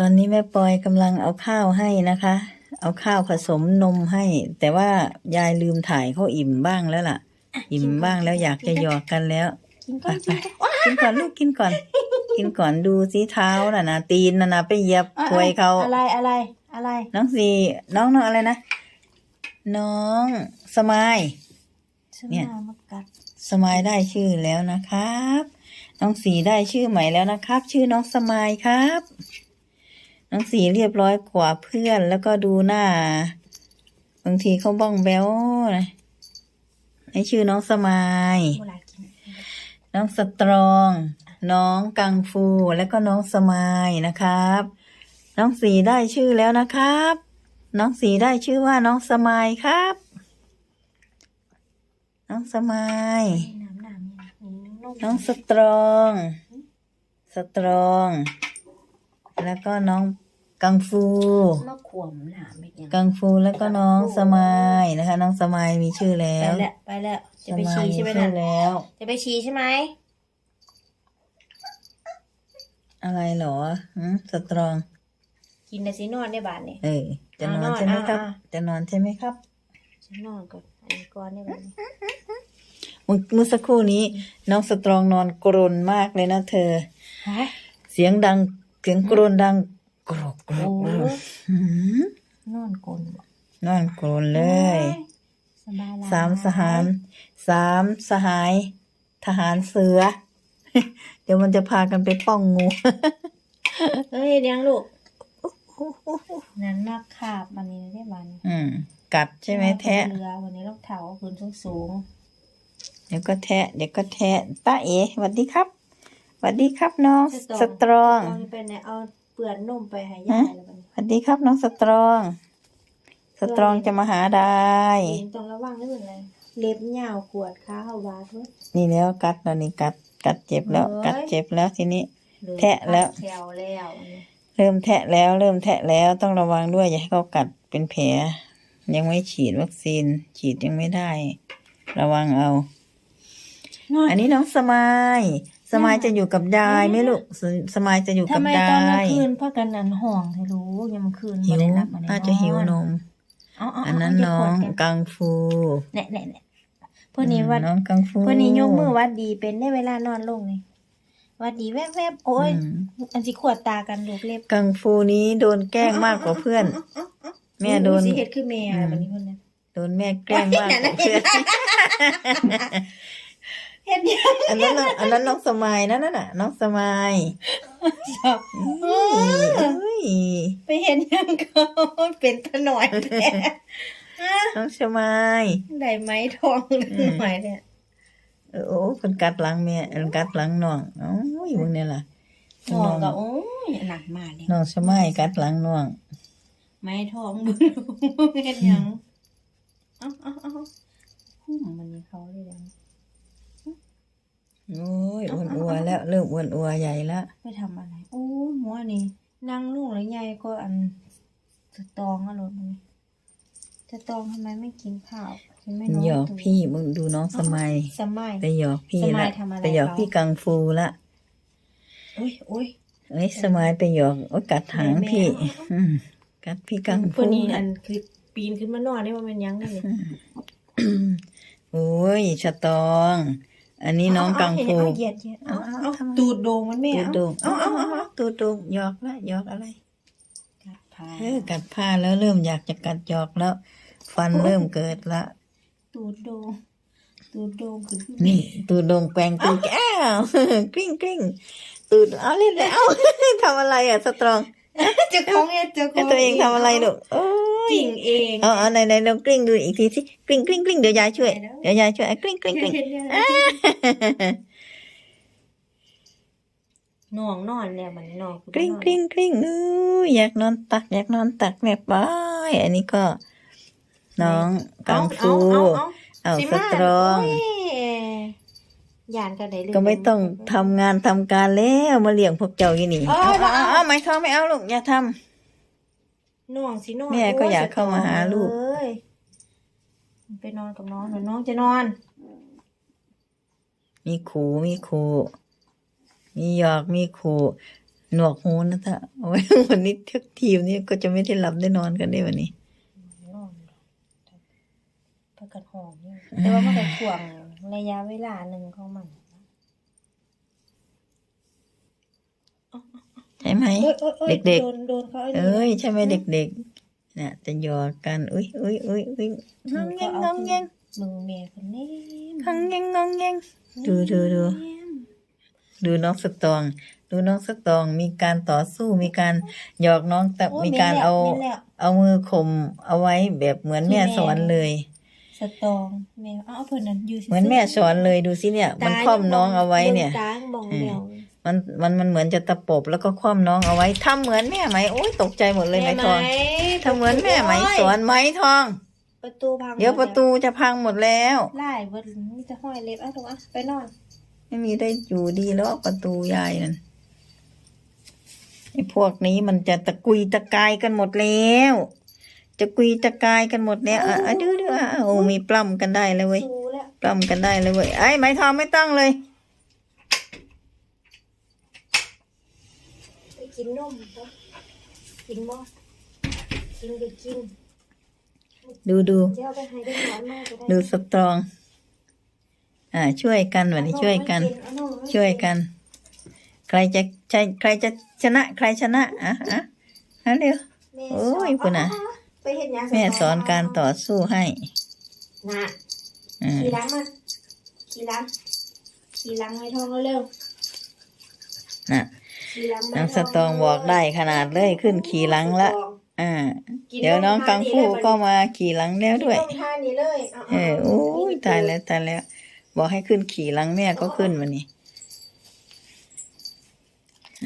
ตอนนี้แม่ปอยกำลังเอาข้าวให้นะคะ เอาข้าวผสมนมให้ แต่ว่ายายลืมถ่ายเขาอิ่มบ้างแล้วล่ะ อิ่มบ้างแล้วอยากจะหยอกกันแล้วกินไปก่อนไปกินก่อนลูกกินก่อน กินก่อนดูสิเท้าน่ะนะตีนน่ะนะไปเหยียบถวยเขาอะไรอะไรอะไร น้องสีน้องน้องอะไรนะ น้องสมายเนี่ยฉัมากัดสมายได้ชื่อแล้วนะครับ น้องสีได้ชื่อใหม่แล้วนะครับ ชื่อน้องสมายครับ น้องสีเรียบร้อยกว่าเพื่อนแล้วก็ดูหน้า บางทีเขาบ้องแบ้วนะให้ชื่อน้องสมาย น้องสตรอง น้องกังฟูแล้วก็น้องสมายนะครับ น้องสีได้ชื่อแล้วนะครับ น้องสีได้ชื่อว่าน้องสมายครับ น้องสมายน้องสตรอง สตรอง แล้วก็น้องกังฟูมะขวมหนาไม่ยังกังฟูแล้วก็น้องสมายนะคะ น้องสมายมีชื่อแล้ไปวแล้วไปแล้วจะสไปมายฉี่มีใช่ไหมชื่น่ะอแล้ว จะไปฉี่ใช่ไหมอะไรเหรอหืมสตรอง กินแต่สินอนได้บาทเนี่ยเออจะนอนอ่านอนใช่ไหมครับ อ่า จะนอนใช่ไหมครับ ฉันนอนก่อนอันนี้ก่อนได้บาทเนี่ยเมื่อเมื่อสักครู่นี้ น้องสตรองนอนกรนมากเลยนะเธอฮะเสียงดังเสียงกรนดังกรอกกรอกกรอกหืมนอนกลนนอนกรนเลย สบายแล้วสามสหารสามสหาย ทหารเสือ เดี๋ยวมันจะพากันไปป้องงูเฮ้ยเลี้ยงลูกนั้นมากขาบวันนี้ได้บาทเนี่ยอืม กัดใช่ไหมแทะเรือวันนี้รองเท้าพื้นสูงสูงเดี๋ยวก็แทะ เดี๋ยวก็แทะตาเอ๋สวัสดีครับส วัสดีครับน้องๆสตรองตอนนี้เป็นไงเอาเปลือกนมไปให้ยายแล้วบัดนี้สวัสดีครับน้องสตรอง สตรองจะมาหาได้ต้องระวังด้วยเลยเล็บยาวขวดขาเขาวาดเว้ยนี่แล้วกัดแล้วนี่กัด กัดเจ็บแล้วเอ้ยกัดเจ็บแล้วทีนี้เดินแทะแล้วแถวแล้วนี่เริ่มแทะแล้วเริ่มแทะแล้วต้องระวังด้วยอย่าให้เขากัดเป็นแผลยังไม่ฉีดวัคซีน ฉีดยังไม่ได้ ระวังเอา อันนี้น้องสมาย สมายจะอยู่กับยายไหมลูกสสมายจะอยู่กับทำไมยาตอนกลางยคืนพ่อกันนันห่องเธอรู้ยังมันคืนหิวบ่ได้รับบ่ได้น่าจะหิวนมเอาเอาอันนั้นเาน้องเดี๋ยวก่กังฟูเนี่ยเนี่ยเนี่ยเพื่อนนี้วัดน้องกังฟูเพื่อนนี้ยกมือวัดดีเป็นได้เวลานอนลงนี่วัดดีแวบๆโอ้ยอืมอันสิขวดตากันลูกเล็บกังฟูนี้โดนแกล้งมากกว่าเพื่อน แม่โดน สิเฮ็ดคือแม่อะไรแบบนี้เพิ่นน่ะโดนแม่แกล้งมากกว่าเพื่อน เฮ็ดยังอันนั้นน่ะอันนั้นน้องสมายนั่นน่ะ น้องสมายครับเอ้ยเอ้ยไปเห็นยังก็เป็นตะหน่อยแท้น้องสมายได้ไหมทองหรือไหมเนี่ยเออโอ้คนกัดหลังแม่อันกัดหลังน้องโอ้ยมึงเนี่ยล่ะทองก็โอ้ยหนักมากเลยน้องสมายกัดหลังน้องไม้ทองบุญเฮ็ดหยังเอ้าเอ้าเอ้าหุ้มมันนี่เขาเลยยัง โอ้ยอ้วนอัวแล้วเริ่มอ้วนอัวใหญ่ละไปทำอะไร โอ้หมัวนี่นั่งลูกแล้วใหญ่ก็อันสตองอะรถมันสตองทำไมไม่กินข้าวกินไม่น้อยหยอกตัวพี่มึงดูน้องสมัยสมัยไปหยอกพี่สมัละยทำอะไรไปหยอกเขาพี่กังฟูละโอ้ยโอ้ยเอ้ยสมัยไปหยอกโอ้ยกัดหางแม่พี่แม่อืมกัดพี่กังคฟูนนี้ละอันคือปีนขึ้นมานอนนี่มันเป็นหยังได้เลยโอ้ยชะตอง อันนี้น้องกังฟูเอาเหยียดเหยียดเอาเอาเอาทำไมตูดโด่งมันแม่ตูดโดงเอาเอาเอาเอา ตูดโดงหยอกละหยอกอะไรกัดพาเออกัดผ้าแล้วเริ่มอยากจะกัดหยอกแล้ว ฟันเริ่มเกิดละ ตูดโด่งตูดโด่งขึ้นนี่ ตูดโดงแปลงตูดแก้วกริ้งกริ้งตูดเอาเล่นแล้ว ทำอะไรอะสตรอง เจ้าของเองเจ้าขแล้อวงตัวเองทำอะไรลูกโอ้ย จริงเองเอาเอาไหนไหนลองกลิ้งดูอีกทีสิกลิ้งกลิ้งกลิ้งเดี๋ยวยายช่วยเดี๋ยวยายช่วยอะกลิ้งกลิ้งกลิ้งนอนนอนแล้วมันนอนกลิ้งกลิ้งกลิ้งอู้ยอยากนอนตัก อยากนอนตักแม่ป้ายอันนี้ก็ น้องกังฟูเอาสตรองยานกันได้เลยก็ไม่ต้องทำงานทำการแล้วมาเลี้ยงพวกเจ้าอยู่นี่เอาเอาเอาเอาเอาเอาไม่ท้องไม่เอาลูกอย่าทำ น่วงสินอนแม่ก็อยากเข้ามาหาลูก เอ้ยไปนอนกับน้องเดี๋ยวน้องจะนอน มีขู่มีขู่มีหยอกมีขู่หนวกหูนะถ้าเอาไว้วันนี้ทักทีมนี้ก็จะไม่ได้หลับได้นอนกันได้วันนี้นอนพักกัดหอมเนี่ยแต่ว่ามันก็ถ่วงระยะเวลาหนึ่งของมัน ช่ไหมโอ้ยโอ้ยโอ้ยเด็กๆโดนโดนเขาเอ้ยใช่ไหมเด็กๆน่ะจะหยอกกันอุ้ยอุ้ยอุ้ยอุ้ยงองแงงงองแงงมึงเมียคนนี้งองแงงงองแงงดูดูดูดูน้องสตอง ดูน้องสตองมีการต่อสู้มีการหยอกน้องแต่โอ้ยมีการเอาแม่นแล้วเอามือข่มเอาไว้แบบเหมือนแม่สอนเลยสตองแมวเอาเพิ่นนั่นอยู่เหมือนแม่สอนเลยดูสิเนี่ย มันคล่อมน้องเอาไว้เนี่ย ตาบองเดียวมันมันมันเหมือนจะตะปบแล้วก็คว่ำน้องเอาไว้ทำเหมือนแม่ไหมโอ้ยตกใจหมดเลยไหมทองทำเหมือนแม่ไหมสอนไหมทอง ประตูพังเดี๋ยวประตูจะพังหมดแล้วไล่เบิดมีแต่ห้อยเล็บเอาตรงอะไปนอน ไม่มีได้อยู่ดีแล้วประตูยายนั่นไอ้พวกนี้มันจะตะกุยตะกายกันหมดแล้ว จะกุยตะกายกันหมดแล้วอะอะดื้อดื้ออะโอ้มีปล้ำกันได้แล้วเว้ยดูแล้วปล้ำกันได้เลยเว้ยไอ้ไหมทองไม่ต้องเลย ไป กินนมปะกินบ่กินก็กินดูดูเดี๋ยวเอาไปให้ได้ร้อนมากก็ได้ดูสตรอง อ่า ช่วยกันวันนี้ช่วยกันเอานมให้ช่วยกัน ใครจะใช่ใครจะชนะ ใครชนะอะอะฮะเร็วแม่โอ้ยสนพุ่นน่ะไปเห็นยังแม่สอนการต่อสู้ให้น่ะอ่าขี่หล้างมาขี่หล้างขี่หล้างไม้ทองเร็วน่ะๆขี่หล้างไม้ น้องสตรองบอกได้ขนาดเลยขึ้นขี่หลังละอ่า เดี๋ยวน้องกังฟูก็มาขี่หลังแล้วด้วยกินนมท่านี้เลยาๆเออโอ้ยตายแล้วตายแล้ว บอกให้ขึ้นขี่หลังแม่ก็ขึ้นวันนี้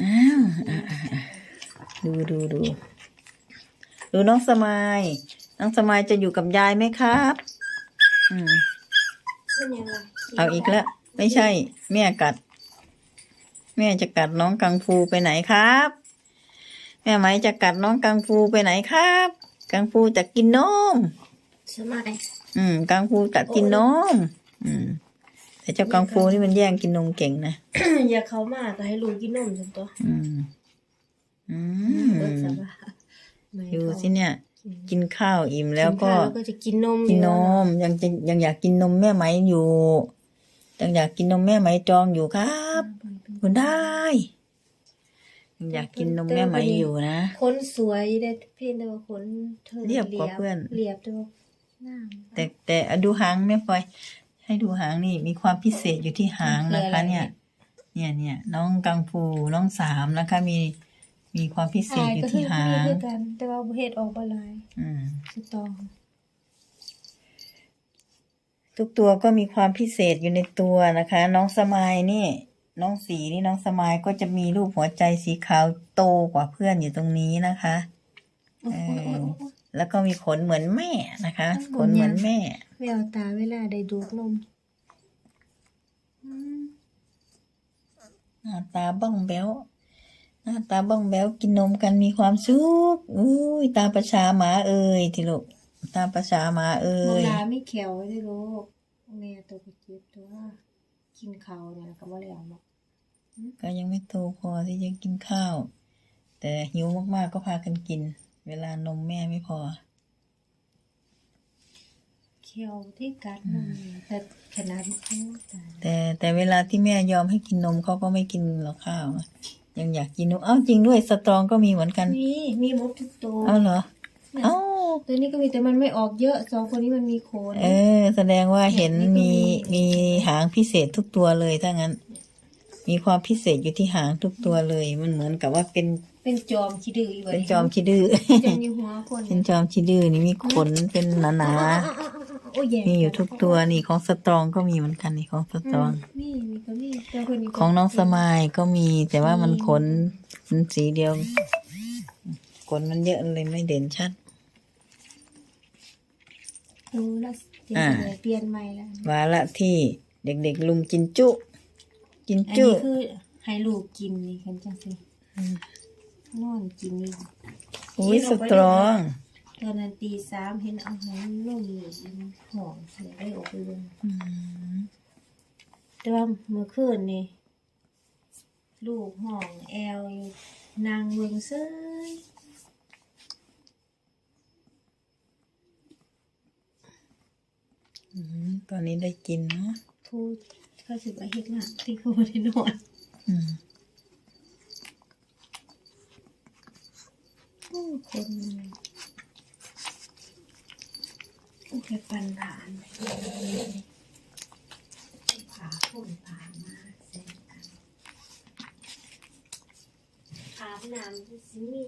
อ้าวอะอะอะดูดูดูดูน้องสมายน้องสมายจะอยู่กับยายไหมครับ อืมเป็นยังไงเอาอีกแล้ว ไม่ใช่ แม่กัด แม่จะกัดน้องกังฟูไปไหนครับ แม่ไหมจะกัดน้องกังฟูไปไหนครับ กังฟูจะกินนมสมัยอืม กังฟูจะกินนมอืม แต่เจ้ากังฟูนี่มันแย่งกินนมเก่งนะอย่าเขามาก็ให้ลูกกินนมจนตัว อืม อืเบิดมสบายไม่ดูเขาสิเนี่ย กินข้าวอิ่มแล้วก็นข้าแล้วก็จะกินนมกินนอยู่มยังจะยังอยากกินนมแม่ไหมอยู่ยังอยากกินนมแม่ไหมจองอยู่ครับ คุณได้ยังอยากกินนมแม่ไหมอยู่นะขนสวยได้เพียงแต่ว่าขนเธอเรียบกว่าเพื่อน เรียบแต่ว่าหน้าแต่แต่อะดูหางแม่พลอย ให้ดูหางนี่มีความพิเศษอยู่ที่หางนะคะ เนี่ย เนี่ยเนี่ยน้องกังฟูน้องสามนะคะ มีมีความพิเศษอยู่ที่หางคือกันแต่ว่าเฮ็ดออกบ่หลายอืมสตองทุกตัวก็มีความพิเศษอยู่ในตัวนะคะ น้องสมายนี่ น้องสีนี่น้องสมายก็จะมีรูปหัวใจสีขาวโตกว่าเพื่อนอยู่ตรงนี้นะคะโอ้โหเออแล้วก็มีขนเหมือนแม่นะคะ ขนเหมือนแม่ แววตาเวลาได้ดูดนมอืมหน้าตาบ้องแบ้ว หน้าตาบ้องแบ้วกินนมกันมีความสุขอุ้ยตาประชาหมาเอ่ยที่ลูกตาประชาหมาเอ่โบยราณไม่แขวได้ลูกแม่ตัวกระจิบตัว กินข้าวเนี่ยก็บ่แล้วเนาะก็ยังไม่โตพอที่จะกินข้าว แต่หิวมากๆก็พากันกิน เวลานมแม่ไม่พอแขวที่กัดนมแต่ขนาดโอ้ตายแต่แต่เวลาที่แม่ยอมให้กินนมเขาก็ไม่กินหรอกข้าวอะยังอยากกินนมเอ้าจริงด้วยสตรองก็มีเหมือนกัน มีมีหมดทุกตัวเอ้าเหรอเอ้า ตัวนี้ก็มีแต่มันไม่ออกเยอะสองคนนี้มันมีโคนเออ แสดงว่าเห็นมีมีหางพิเศษทุกตัวเลยถ้างั้น มีความพิเศษอยู่ที่หางทุกตัวเลย มันเหมือนกับว่าเป็นเป็นจอมขี้ดื้ออีกเป็นจอมคิดื้อจอมอยู่หัวคนเป็นจอมคิดื้อนี่มีขนเป็นหนาโอ้ยแย่ๆมีอยู่ทุกตัวนี่ของสตรองก็มีเหมือนกันนี่ของสตรองมีมีก็มีแต่คนนี้ก็ของน้องสมายก็มี แต่ว่ามันขนมันสีเดียวขนมันเยอะเลยไม่เด่นชัด ดูแล้วเปลี่ยนอ่าเลยเปลี่ยนใหม่แล้ววาระที่เด็กๆลุมกินจุ กินอันจุนี้คือให้ลูกกินนี่กันจังสินอนกินนี่อุ้ยสตรอง ตอนนั้นตีสามเห็นเอาให้ลูกอยู่ห้องเสียได้ออกไปเลย แต่ว่าเมื่อคืนนี่ลูกห้องแอลอยู่นางเมืองเซย อืม ตอนนี้ได้กินเนาะพูดเขาสิว่าเฮ็ดงานที่เขาบ่ได้นอนอืมโอ้คนโอเคปันผ่านผ่าคนผ่านมาเส้นกันอาบน้ำสิมี